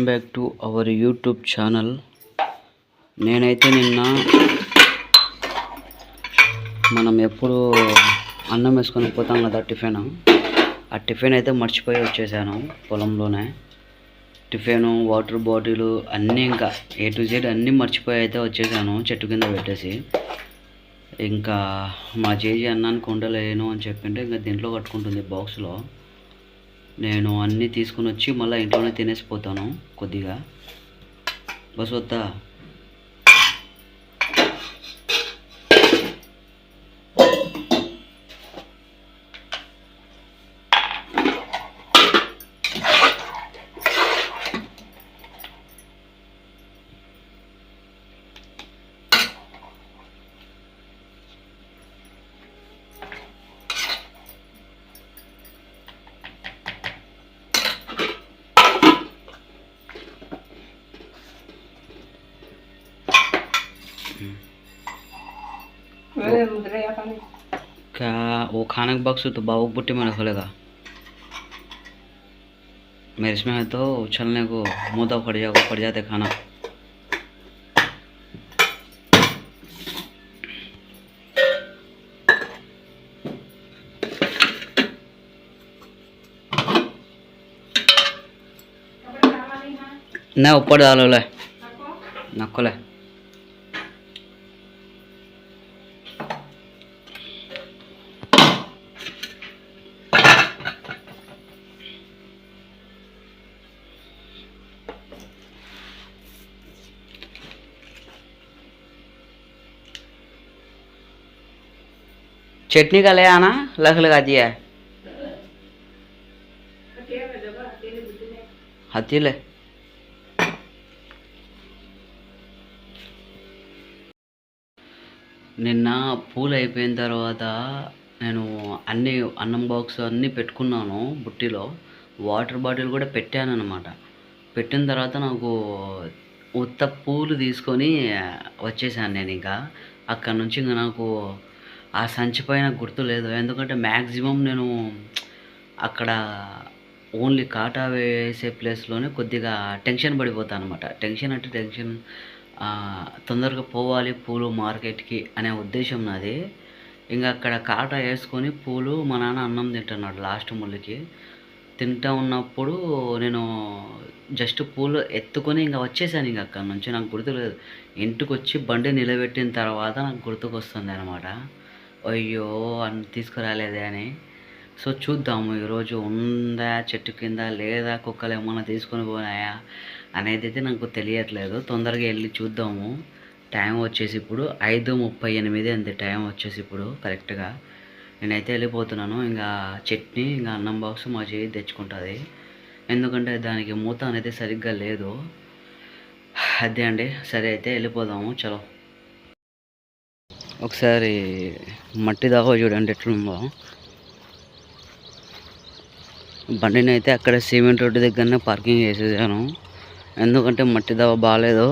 Welcome back to our YouTube channel. నేనైతే నిన్న మనం ఎప్పుడు అన్నం వేసుకొని పోతాం కదా టిఫిన్. ఆ టిఫిన్ అయితే మర్చిపోయి వచ్చేసాను పొలంలోనే. టిఫిన్ వాటర్ బాటిల్ అన్నీ ఇంకా ఏ టు జెడ్ అన్నీ మర్చిపోయి అయితే వచ్చేసాను చెట్టు కింద పెట్టేసి. ఇంకా మా జేజీ అన్నానికి ఉండలేను అని చెప్పింటే ఇంకా దీంట్లో కట్టుకుంటుంది బాక్స్లో నేను అన్నీ తీసుకుని వచ్చి మళ్ళీ ఇంట్లోనే తినేసిపోతాను కొద్దిగా. బస్ వద్దా? वो खाने का बक्स तो बाबू बुट्टी में खोलेगा। मेरे इसमें है तो उछलने को मुद्दा पड़ जाएगा पड़ जाते खाना। ना ऊपर डालो ले। नको चटनी का ले आना लख लगा दिया है हतीले నిన్న పూలు అయిపోయిన తర్వాత నేను అన్ని అన్నం బాక్స్ అన్నీ పెట్టుకున్నాను బుట్టిలో వాటర్ బాటిల్ కూడా పెట్టాను అనమాట పెట్టిన తర్వాత నాకు ఉత్త పూలు తీసుకొని వచ్చేసాను నేను ఇంకా అక్కడ నుంచి ఇంకా నాకు ఆ సంచి పైన గుర్తు లేదు. ఎందుకంటే మ్యాక్సిమం నేను అక్కడ ఓన్లీ కాటా వేసే ప్లేస్లోనే కొద్దిగా టెన్షన్ పడిపోతాను అనమాట టెన్షన్ అంటే టెన్షన్ తొందరగా పోవాలి పూలు మార్కెట్కి అనే ఉద్దేశం నాది. ఇంకా అక్కడ కాటా వేసుకొని పూలు మా నాన్న అన్నం తింటున్నాడు లాస్ట్ ముళ్ళకి. తింటా ఉన్నప్పుడు నేను జస్ట్ పూలు ఎత్తుకొని ఇంకా వచ్చేసాను ఇంకా అక్కడ నుంచి. నాకు గుర్తులేదు ఇంటికి వచ్చి బండి నిలబెట్టిన తర్వాత నాకు గుర్తుకొస్తుంది అనమాట అయ్యో అని తీసుకురాలేదే అని. సో చూద్దాము ఈరోజు ఉందా చెట్టు కింద లేదా కుక్కలు ఏమన్నా తీసుకొని పోనాయా అనేది అయితే నాకు తెలియట్లేదు. తొందరగా వెళ్ళి చూద్దాము. టైం వచ్చేసి ఇప్పుడు ఐదు ముప్పై ఎనిమిది అంతే టైం వచ్చేసి ఇప్పుడు కరెక్ట్గా. నేనైతే వెళ్ళిపోతున్నాను. ఇంకా చట్నీ ఇంకా అన్నం బాక్స్ మా చేయి తెచ్చుకుంటుంది. ఎందుకంటే దానికి మూత అనేది సరిగ్గా లేదు. అదే అండి సరే అయితే వెళ్ళిపోదాము. చలో. ఒకసారి మట్టి దాకా చూడండి ఎట్లుందో బండిని అయితే అక్కడ సిమెంట్ రోడ్డు దగ్గరనే పార్కింగ్ చేసేసాను. ఎందుకంటే మట్టి దావ బాగాలేదు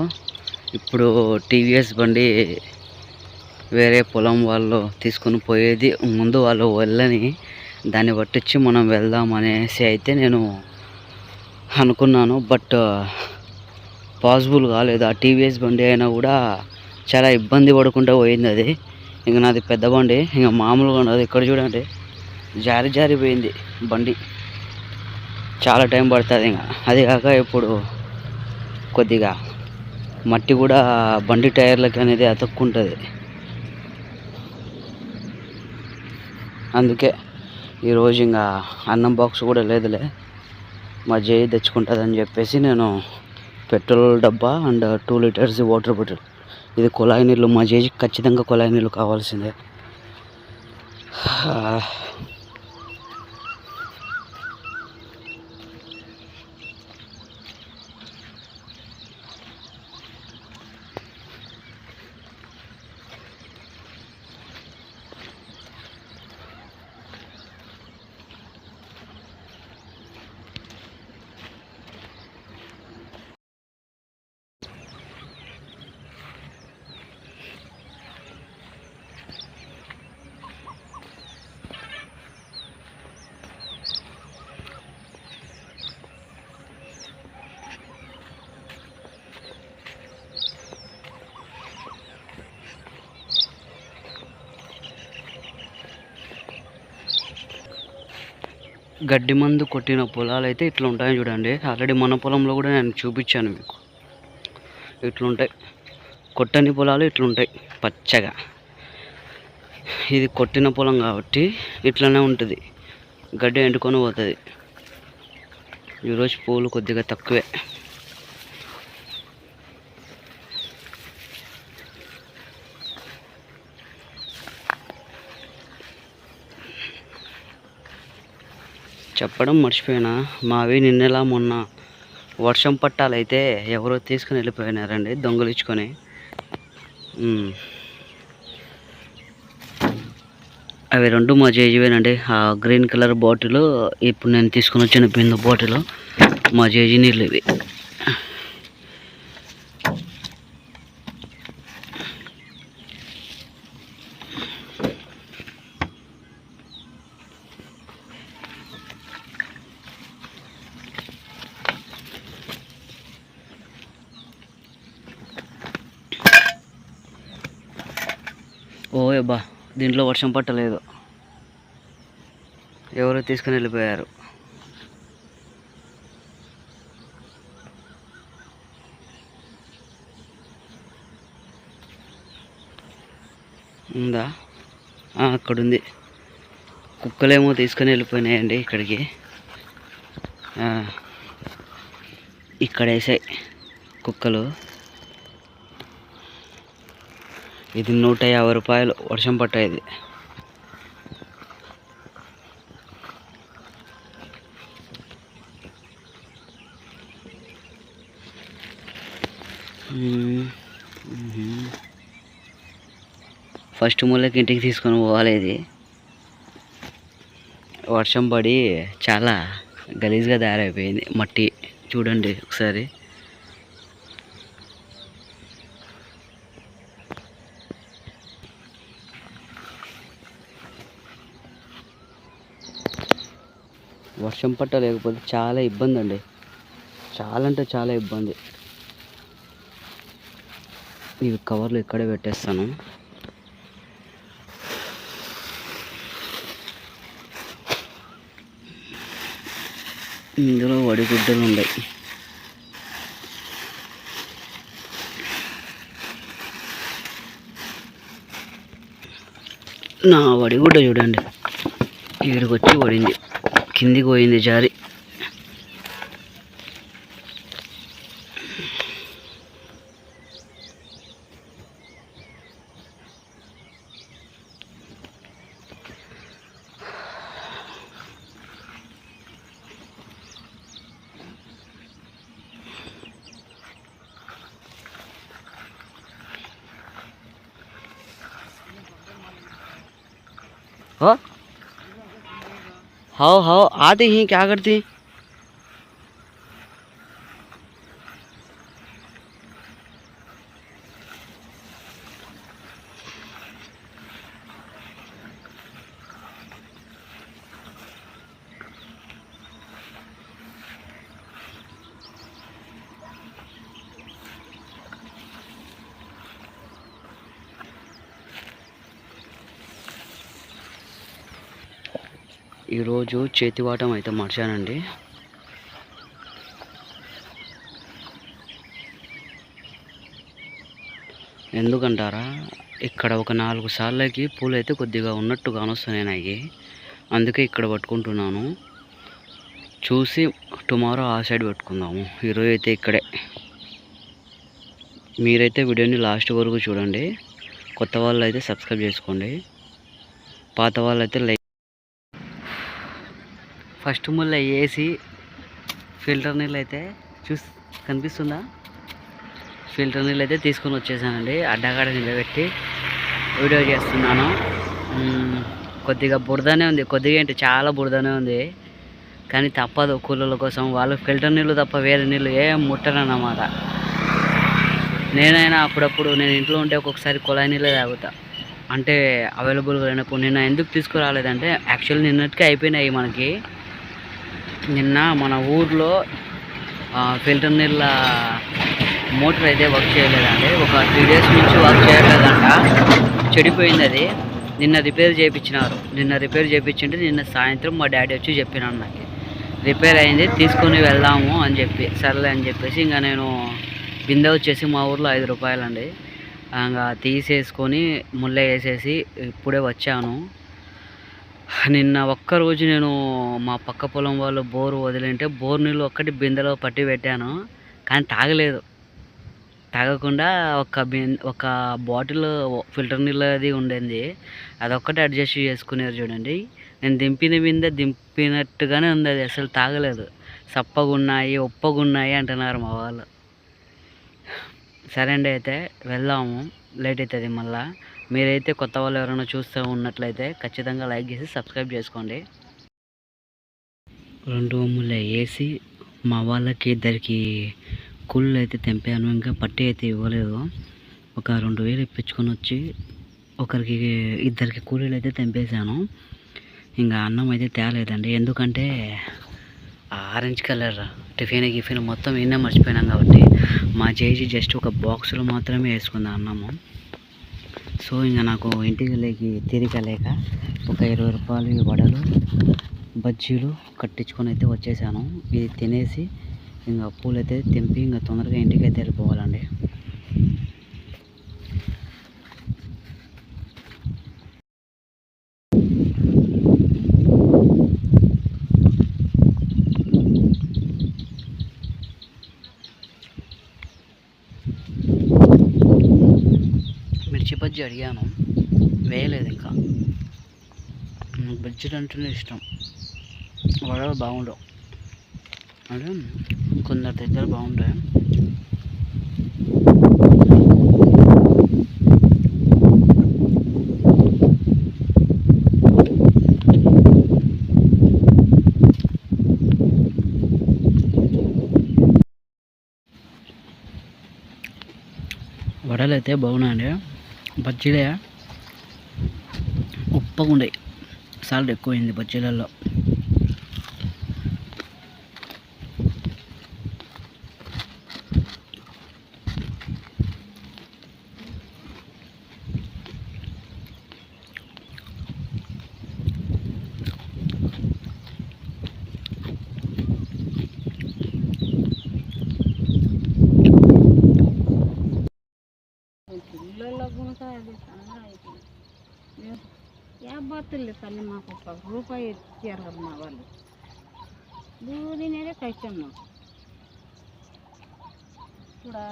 ఇప్పుడు టీవీఎస్ బండి వేరే పొలం వాళ్ళు తీసుకొని పోయేది ముందు వాళ్ళు వెళ్ళని. దాన్ని పట్టించి మనం వెళ్దాం అనేసి అయితే నేను అనుకున్నాను. బట్ పాసిబుల్ కాలేదు. ఆ టీవీఎస్ బండి అయినా కూడా చాలా ఇబ్బంది పడుకుంటూ పోయింది అది. ఇంక నాది పెద్ద బండి. ఇంకా మామూలుగా ఉండదు. ఇక్కడ చూడండి. జారి జారిపోయింది బండి. చాలా టైం పడుతుంది ఇంకా. అది కాక ఇప్పుడు కొద్దిగా మట్టి కూడా బండి టైర్లకి అనేది అతుక్కుంటుంది. అందుకే ఈరోజు ఇంకా అన్నం బాక్స్ కూడా లేదులే. మా జై తెచ్చుకుంటుందని చెప్పేసి నేను పెట్రోల్ డబ్బా and two litres water bottle ఇది కుళాయి నీళ్ళు. మా జేజీకి ఖచ్చితంగా కుళాయి నీళ్ళు కావాల్సిందే. గడ్డి మందు కొట్టిన పొలాలు అయితే ఇట్లా చూడండి. ఆల్రెడీ మన పొలంలో కూడా నేను చూపించాను మీకు. ఇట్లుంటాయి. కొట్టని పొలాలు ఇట్లుంటాయి పచ్చగా. ఇది కొట్టిన పొలం కాబట్టి ఇట్లనే ఉంటుంది. గడ్డి ఎండుకొని పోతుంది. ఈరోజు పూలు కొద్దిగా తక్కువే. చెప్పడం మర్చిపోయినా. మావి నిన్నెలా మొన్న వర్షం పట్టాలైతే ఎవరో తీసుకుని వెళ్ళిపోయినారండి దొంగలించుకొని. ఇచ్చుకొని అవి రెండు మా జేజీవేనండి. ఆ గ్రీన్ కలర్ బాటిల్ ఇప్పుడు నేను తీసుకుని వచ్చిన బిందు బాటిల్ మా జేజీ నీళ్ళు ఇవి. ఓ అబ్బా దీంట్లో వర్షం పట్టలేదు. ఎవరో తీసుకుని వెళ్ళిపోయారు. ఉందా? అక్కడ అక్కడుంది. కుక్కలేమో తీసుకొని వెళ్ళిపోయినాయండి ఇక్కడికి. ఇక్కడ వేసాయి కుక్కలు. ఇది నూట యాభై రూపాయలు వర్షం పట్టేది ఫస్ట్ మూలకి ఇంటికి తీసుకొని పోవాలి ఇది. వర్షం పడి చాలా గలీజ్గా తయారైపోయింది. మట్టి చూడండి ఒకసారి. వర్షం పట్టలేకపోతే చాలా ఇబ్బంది అండి చాలా అంటే చాలా ఇబ్బంది. ఇవి కవర్లు ఇక్కడే పెట్టేస్తాను. ఇందులో వడిగుడ్డలు ఉన్నాయి. నా వడిగుడ్డ చూడండి. ఇక్కడికి వచ్చి వడింది. కిందికి పోయింది జారి हाओ हाओ आते हैं क्या करते हैं? ఈరోజు చేతివాటం అయితే మర్చానండి. ఎందుకంటారా? ఇక్కడ ఒక నాలుగు సార్లకి పూలు అయితే కొద్దిగా ఉన్నట్టు కానొస్తున్నాయి. నాకు అందుకే ఇక్కడ పట్టుకుంటున్నాను. చూసి టుమారో ఆ సైడ్ పెట్టుకుందాము. ఈరోజు అయితే ఇక్కడే. మీరైతే వీడియోని లాస్ట్ వరకు చూడండి. కొత్త వాళ్ళు అయితే సబ్స్క్రైబ్ చేసుకోండి. పాత వాళ్ళు అయితే లైక్ ఫస్ట్ ముళ్ళ వేసి ఫిల్టర్ నీళ్ళు అయితే చూస్ కనిపిస్తుందా? ఫిల్టర్ నీళ్ళు అయితే తీసుకొని వచ్చేసానండి. అడ్డగాడ నిలబెట్టి వీడియో చేస్తున్నాను. కొద్దిగా బురదనే ఉంది. కొద్దిగా ఏంటి? చాలా బురదనే ఉంది. కానీ తప్పదు కూలీల కోసం. వాళ్ళు ఫిల్టర్ నీళ్ళు తప్ప వేరే నీళ్ళు ఏం ముట్టరన్నమాట. నేనైనా అప్పుడప్పుడు నేను ఇంట్లో ఉంటే ఒక్కొక్కసారి కుళాయి నీళ్ళే తాగుతా. అంటే అవైలబుల్గా లేనప్పుడు. నిన్న ఎందుకు తీసుకురాలేదంటే యాక్చువల్లీ నిన్నటికే అయిపోయినాయి మనకి. నిన్న మన ఊర్లో ఫిల్టర్ నీళ్ళ మోటార్ అయితే వర్క్ చేయలేదండి. ఒక త్రీ డేస్ నుంచి వర్క్ చేయట్లేదంట. చెడిపోయింది అది. నిన్న రిపేర్ చేయించినారు. నిన్న రిపేర్ చేయించింటే నిన్న సాయంత్రం మా డాడీ వచ్చి చెప్పినాను నాకు. రిపేర్ అయింది తీసుకొని వెళ్దాము అని చెప్పి సర్లే అని చెప్పేసి ఇంకా నేను బిందె వచ్చేసి మా ఊర్లో ఐదు రూపాయలండి. ఇంకా తీసేసుకొని ముళ్ళ వేసేసి ఇప్పుడే వచ్చాను. నిన్న ఒక్క రోజు నేను మా పక్క పొలం వాళ్ళు బోరు వదిలింటే బోర్ నీళ్ళు ఒక్కటి బిందెలో పట్టి పెట్టాను కానీ తాగలేదు. తాగకుండా ఒక బిన్ ఒక బాటిల్ ఫిల్టర్ నీళ్ళు అది ఉండింది. అదొక్కటి అడ్జస్ట్ చేసుకునేది చూడండి. నేను దింపిన బిందె దింపినట్టుగానే ఉంది అది అసలు తాగలేదు. సప్పగున్నాయి ఉప్పగున్నాయి అంటున్నారు మా వాళ్ళు. సరే అండి అయితే వెళ్దాము. లేట్ అవుతుంది మళ్ళీ. మీరైతే కొత్త వాళ్ళు ఎవరైనా చూస్తూ ఉన్నట్లయితే ఖచ్చితంగా లైక్ చేసి సబ్స్క్రైబ్ చేసుకోండి. రెండు రూములు వేసి మా వాళ్ళకి ఇద్దరికి కూళ్ళు అయితే తెంపాను. ఇంకా పట్టి అయితే ఇవ్వలేదు. ఒక రెండు వేలు ఇప్పించుకొని వచ్చి ఒకరికి ఇద్దరికి కూలీలు అయితే తెంపేశాను. ఇంకా అన్నం అయితే తేలేదండి. ఎందుకంటే ఆరెంజ్ కలర్ టిఫిన్ గిఫిన్ మొత్తం ఇన్నే మర్చిపోయినాం కాబట్టి మా చేసి జస్ట్ ఒక బాక్స్లో మాత్రమే వేసుకుంది అన్నము. సో ఇంకా నాకు ఇంటికి లేకి తీరిక లేక ఒక ఇరవై రూపాయలు ఈ వడలు బజ్జీలు కట్టించుకొని అయితే వచ్చేసాను. ఇది తినేసి ఇంకా పూలు అయితే తెంపి ఇంకా తొందరగా ఇంటికి అయితే వెళ్ళిపోవాలండి. బజ్జీ అడిగాను. వేయలేదు ఇంకా నాకు బజ్జీలు అంటేనే ఇష్టం. వడలు బాగుండవు. అంటే కొందరి దగ్గర బాగుంటాయి. వడలు అయితే బాగున్నాయండి. బజ్జీలే ఉప్పగా ఉండే సాల్ట్ ఎక్కువైంది బజ్జీలలో ఏ తల్లి మాకు ఒక రూపాయి ఇచ్చారు కదా మా వాళ్ళు. దూదినేదే కష్టం మాకు. కూడా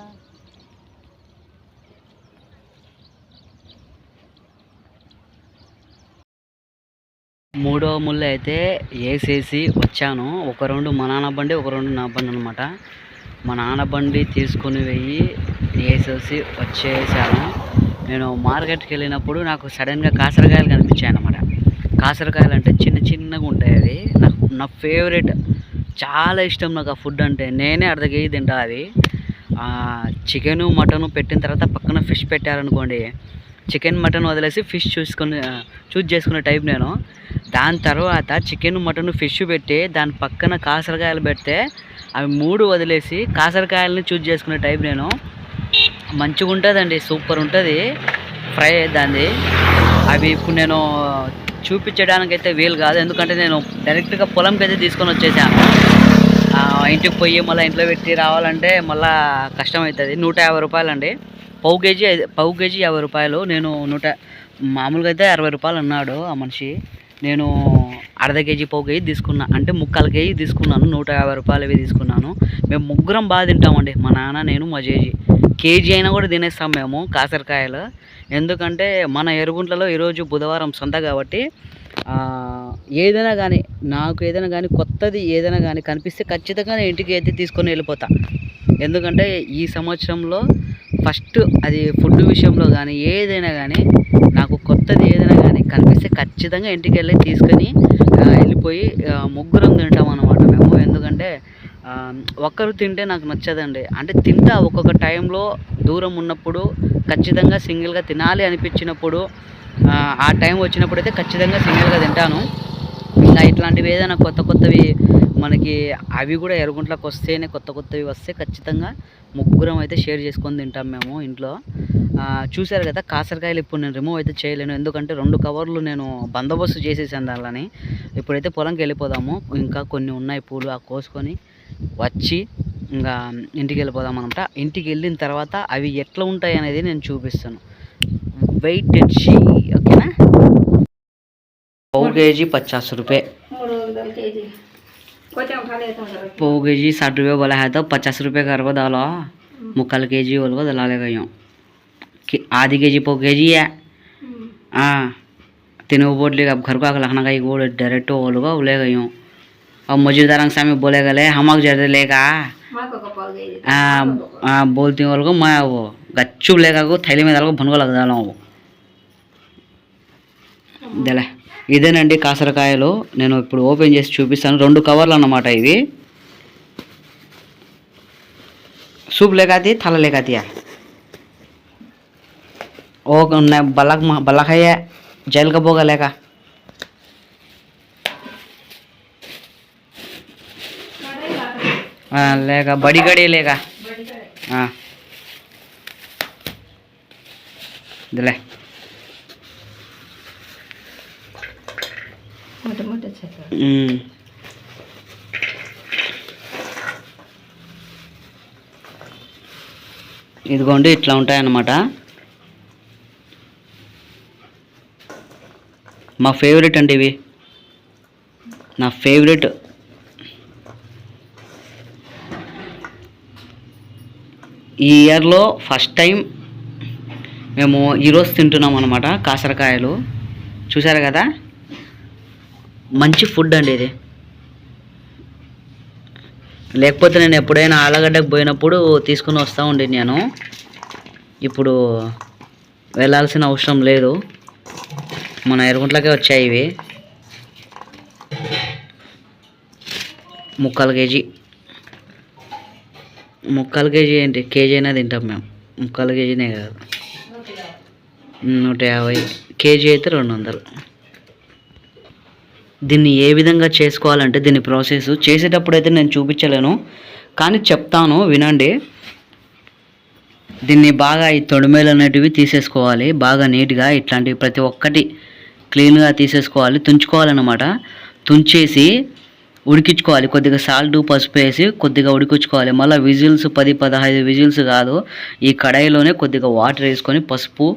మూడో ముళ్ళు అయితే వేసేసి వచ్చాను. ఒక రెండు మా నాన్న బండి ఒక రెండు నా బండి అనమాట మా నాన్న బండి తీసుకొని పోయి వేసేసి వచ్చేసాను. నేను మార్కెట్కి వెళ్ళినప్పుడు నాకు సడన్గా కాసరకాయలు కనిపించాయి కాసరకాయలు అంటే చిన్న చిన్నగా ఉంటాయి అవి. నాకు నా ఫేవరెట్ చాలా ఇష్టం నాకు ఆ ఫుడ్ అంటే. నేనే అర్ధ కేజీ తింటా అది. చికెను మటను పెట్టిన తర్వాత పక్కన ఫిష్ పెట్టారనుకోండి చికెన్ మటన్ వదిలేసి ఫిష్ చూసుకుని చూస్ చేసుకునే టైప్ నేను. దాని తర్వాత చికెన్ మటన్ ఫిష్ పెట్టి దాని పక్కన కాసరకాయలు పెడితే అవి మూడు వదిలేసి కాసరకాయలని చూస్ చేసుకునే టైప్ నేను. మంచిగా ఉంటుందండి సూపర్ ఉంటుంది. ఫ్రై దాన్ని అవి ఇప్పుడు నేను చూపించడానికి అయితే వీలు కాదు. ఎందుకంటే నేను డైరెక్ట్గా పొలంకి అయితే తీసుకొని వచ్చేసాను ఇంటికి పోయి మళ్ళీ ఇంట్లో పెట్టి రావాలంటే మళ్ళీ కష్టం అవుతుంది నూట యాభై రూపాయలు అండి పావు కేజీ పావు కేజీ యాభై రూపాయలు. నేను నూట మామూలుగా అయితే అరవై రూపాయలు అన్నాడు ఆ మనిషి. నేను అర్ధ కేజీ పావు కేజీ తీసుకున్నా. అంటే ముక్కాల కేజీ తీసుకున్నాను. నూట యాభై రూపాయలు ఇవి తీసుకున్నాను. మేము ముగ్గురం బాగా తింటామండి. మా నాన్న నేను మా జేజీ. కేజీ అయినా కూడా తినేస్తాం మేము కాసరకాయలు. ఎందుకంటే మన ఎరుగుంట్లలో ఈరోజు బుధవారం సొంత కాబట్టి ఏదైనా కానీ నాకు ఏదైనా కానీ కొత్తది ఏదైనా కానీ కనిపిస్తే ఖచ్చితంగా నేను ఇంటికి అయితే తీసుకొని వెళ్ళిపోతా. ఎందుకంటే ఈ సంవత్సరంలో ఫస్ట్ అది ఫుడ్ విషయంలో కానీ ఏదైనా కానీ నాకు కొత్తది ఏదైనా కానీ కనిపిస్తే ఖచ్చితంగా ఇంటికి వెళ్ళి తీసుకొని వెళ్ళిపోయి ముగ్గురం తింటాం అన్నమాట మేము. ఎందుకంటే ఒక్కరు తింటే నాకు నచ్చదండి. అంటే తింటా ఒక్కొక్క టైంలో దూరం ఉన్నప్పుడు ఖచ్చితంగా సింగిల్గా తినాలి అనిపించినప్పుడు ఆ, టైం వచ్చినప్పుడు అయితే ఖచ్చితంగా సింగిల్గా తింటాను. ఇంకా ఇట్లాంటివి ఏదైనా కొత్త కొత్తవి మనకి అవి కూడా ఎరుగుంట్లోకి వస్తేనే కొత్త కొత్తవి వస్తే ఖచ్చితంగా ముగ్గురం అయితే షేర్ చేసుకొని తింటాం మేము ఇంట్లో. చూశారు కదా కాసరకాయలు ఇప్పుడు నేను రిమూవ్ అయితే చేయలేను. ఎందుకంటే రెండు కవర్లు నేను బందోబస్తు చేసేసాను దానిని ఇప్పుడైతే పొలంకి వెళ్ళిపోదాము. ఇంకా కొన్ని ఉన్నాయి పూలు ఆ కోసుకొని వచ్చి ఇంకా ఇంటికి వెళ్ళిపోదాం అనమాట ఇంటికి వెళ్ళిన తర్వాత అవి ఎట్లా ఉంటాయి అనేది నేను చూపిస్తాను. వెయిట్ షీ ఓకేనా? పౌ కేజీ పచాస్ రూపాయ. పౌ కేజీ. సాటి రూపాయ బలహాయితో పచాస్ రూపాయ కరగ దాలో. ముక్కలు కేజీ వాళ్ళు దలాలేగయం ఆది కేజీ పౌ కేజీ తినుబోట్లు కరకు అక్కడ లహనగా కూడా డైరెక్ట్ వాళ్ళుగా ఉలేగయం अब मौजूदा रंग सामने बोलेगा ले हम जल्दी लेगा మాకు ఒక పావు కేజీ हाँ हाँ बोलती हूँ बोल मैं वो गच्चू लेगा को थैली में डाल को भुनगा लग डाला वो దలే ఇదేనండి కాసరకాయలు నేను ఇప్పుడు ఓపెన్ చేసి చూపిస్తాను రెండు కవర్లు అన్నమాట ఇవి सूप लेगा दी थाला लेगा दिया ओ न है ये जेल का बोगा लेगा हाँ लेगा बड़ी गाड़ी लेगा हाँ दिले మొట్ట మొట్ట చెత్త మ్మ్. ఇదిగోండి ఇట్లా ఉంటాయన్నమాట మా ఫేవరెట్ అండి ఇవి నా ఫేవరెట్ ఈ ఇయర్లో ఫస్ట్ టైం మేము ఈరోజు తింటున్నాం అనమాట కాసరకాయలు. చూసారు కదా? మంచి ఫుడ్ అండి ఇది. లేకపోతే నేను ఎప్పుడైనా ఆలగడ్డకు పోయినప్పుడు తీసుకుని వస్తూ ఉండి నేను. ఇప్పుడు వెళ్ళాల్సిన అవసరం లేదు. మన ఎరుగుంట్లకే వచ్చాయి ఇవి. ముక్కాలు కేజీ. ముక్కలు కేజీ ఏంటి? కేజీ అయినా తింటాం మేము. ముక్కాలు కేజీనే కాదు. నూట యాభై. కేజీ అయితే రెండు వందలు. దీన్ని ఏ విధంగా చేసుకోవాలంటే దీని ప్రాసెస్ చేసేటప్పుడు అయితే నేను చూపించలేను కానీ చెప్తాను వినండి. దీన్ని బాగా ఈ తొడిమేలు అనేటివి తీసేసుకోవాలి. బాగా నీట్గా ఇట్లాంటివి ప్రతి ఒక్కటి క్లీన్గా తీసేసుకోవాలి. తుంచుకోవాలన్నమాట. తుంచేసి ఉడికించుకోవాలి. కొద్దిగా సాల్ట్ పసుపు వేసి కొద్దిగా ఉడికించుకోవాలి. మళ్ళీ విజిల్స్ పది పదహైదు విజిల్స్ కాదు. ఈ కడాయిలోనే కొద్దిగా వాటర్ వేసుకొని పసుపు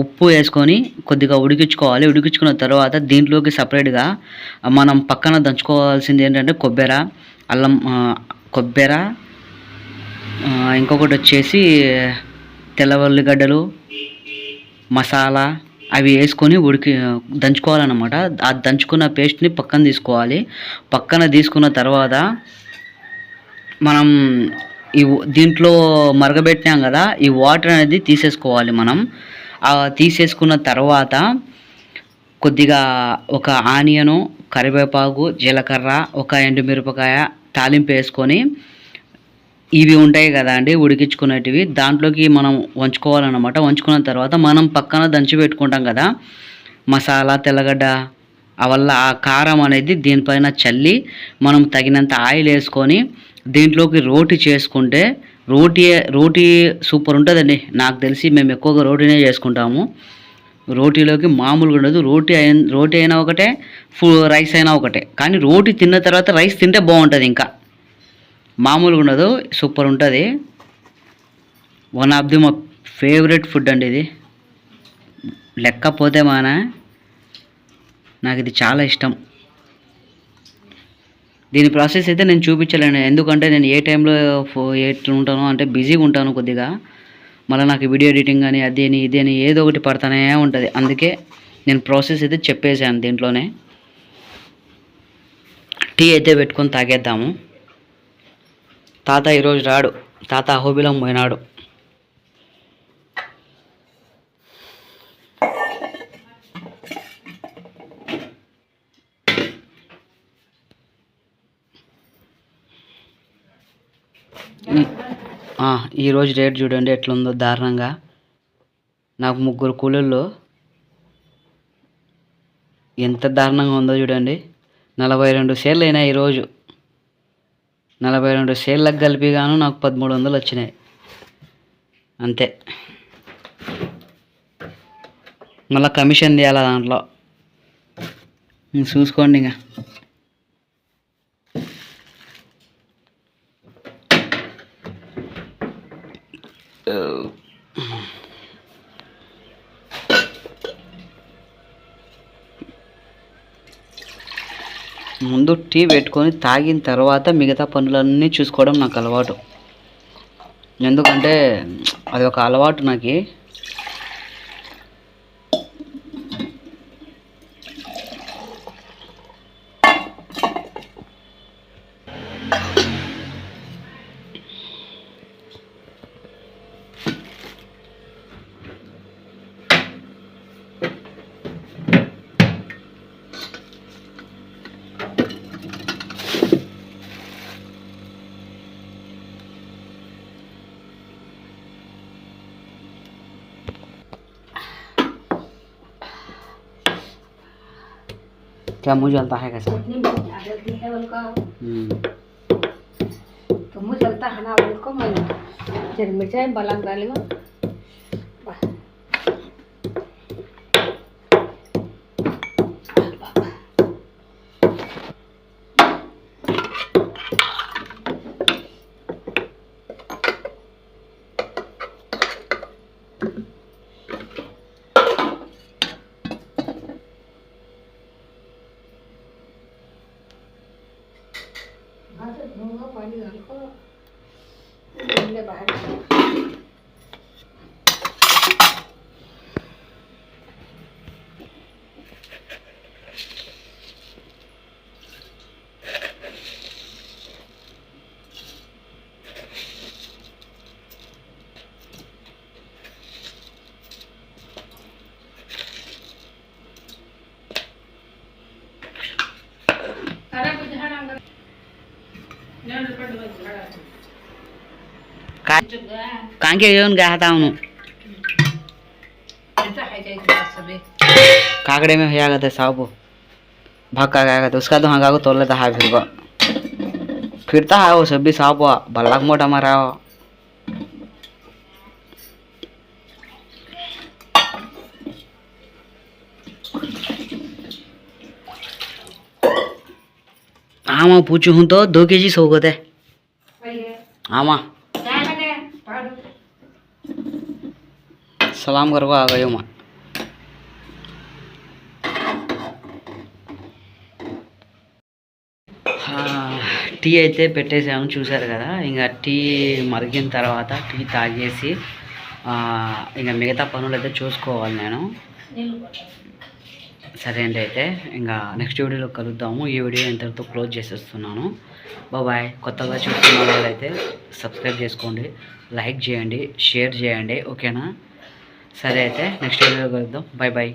ఉప్పు వేసుకొని కొద్దిగా ఉడికించుకోవాలి. ఉడికించుకున్న తర్వాత దీంట్లోకి సపరేట్గా మనం పక్కన దంచుకోవాల్సింది ఏంటంటే కొబ్బరి అల్లం కొబ్బెర ఇంకొకటి వచ్చేసి తెల్లవల్లిగడ్డలు మసాలా అవి వేసుకొని ఉడికి దంచుకోవాలన్నమాట. ఆ దంచుకున్న పేస్ట్ని పక్కన తీసుకోవాలి. పక్కన తీసుకున్న తర్వాత మనం ఈ దీంట్లో మరగబెట్టినాం కదా ఈ వాటర్ అనేది తీసేసుకోవాలి మనం. ఆ తీసేసుకున్న తర్వాత కొద్దిగా ఒక ఆనియను కరివేపాకు జీలకర్ర ఒక ఎండుమిరపకాయ తాలింపు వేసుకొని ఇవి ఉంటాయి కదా అండి ఉడికించుకునేటివి. దాంట్లోకి మనం వంచుకోవాలన్నమాట. వంచుకున్న తర్వాత మనం పక్కన దంచి పెట్టుకుంటాం కదా. మసాలా తెల్లగడ్డ అవల్ల ఆ కారం అనేది దీనిపైన చల్లి మనం తగినంత ఆయిల్ వేసుకొని దీంట్లోకి రోటీ చేసుకుంటే రోటీ రోటీ సూపర్ ఉంటుందండి. నాకు తెలిసి మేము ఎక్కువగా రోటీనే చేసుకుంటాము. రోటీలోకి మామూలుగా ఉండదు. రోటీ అయిన రోటీ అయినా ఒకటే ఫు రైస్ అయినా ఒకటే. కానీ రోటీ తిన్న తర్వాత రైస్ తింటే బాగుంటుంది ఇంకా. మామూలుగా ఉండదు సూపర్ ఉంటుంది. వన్ ఆఫ్ ది మా ఫేవరెట్ ఫుడ్ అండి ఇది. లెక్కపోతే మాన నాకు ఇది చాలా ఇష్టం. దీని ప్రాసెస్ అయితే నేను చూపించలేను. ఎందుకంటే నేను ఏ టైంలో ఎట్లా ఉంటానో అంటే బిజీగా ఉంటాను కొద్దిగా. మళ్ళీ నాకు వీడియో ఎడిటింగ్ అని అది అని ఇది అని ఏదో ఒకటి పడతానే ఉంటుంది. అందుకే నేను ప్రాసెస్ అయితే చెప్పేశాను దీంట్లోనే. టీ అయితే పెట్టుకొని తాగేద్దాము. తాత ఈరోజు రాడు. తాత అహోబిలం పోయినాడు. ఈరోజు రేట్ చూడండి ఎట్లుందో దారుణంగా. నాకు ముగ్గురు కూలీల్లో ఎంత దారుణంగా ఉందో చూడండి. నలభై రెండు షేర్లు అయినాయి ఈరోజు. నలభై రెండు షేర్లకు కలిపి గాను నాకు పదమూడు వందలు వచ్చినాయి. అంతే. మళ్ళీ కమిషన్ తీయాలి దాంట్లో? చూసుకోండి ఇంకా ముందు టీ పెట్టుకొని తాగిన తర్వాత మిగతా పనులన్నీ చూసుకోవడం నాకు అలవాటు. ఎందుకంటే అది ఒక అలవాటు నాకు. क्या मुँह जलता है कैसा? हम्म। तो मुँह जलता है ना बोल को मैं मिर्चा बलम डालेगा। बाहेर के काकड़े में भैया गए सब भक्का गया उसका तो हाँ गा तोड़ लेता हाँ फिर फिर तो हाँ वो सब भी साफ़ हुआ भल्ला मोटा मारा हो। हाँ मैं पूछू हूँ तो दो के जी सौ गए हाँ। माँ सलाम करवा आ गयो माँ ఆ, టీ అయితే పెట్టేసాము చూసారు కదా ఇంకా టీ మరిగిన తర్వాత టీ తాగేసి ఆ, ఇంకా మిగతా పనులు అయితే చూసుకోవాలి నేను సరే అండి అయితే ఇంకా నెక్స్ట్ వీడియోలో కలుద్దాము ఈ వీడియో ఇంతటితో క్లోజ్ చేసేస్తున్నాను బాయ్ కొత్తగా చూస్తున్న వాళ్ళైతే సబ్స్క్రైబ్ చేసుకోండి లైక్ చేయండి షేర్ చేయండి ఓకేనా సరే అయితే నెక్స్ట్ వీడియో కలుద్దాం. Bye bye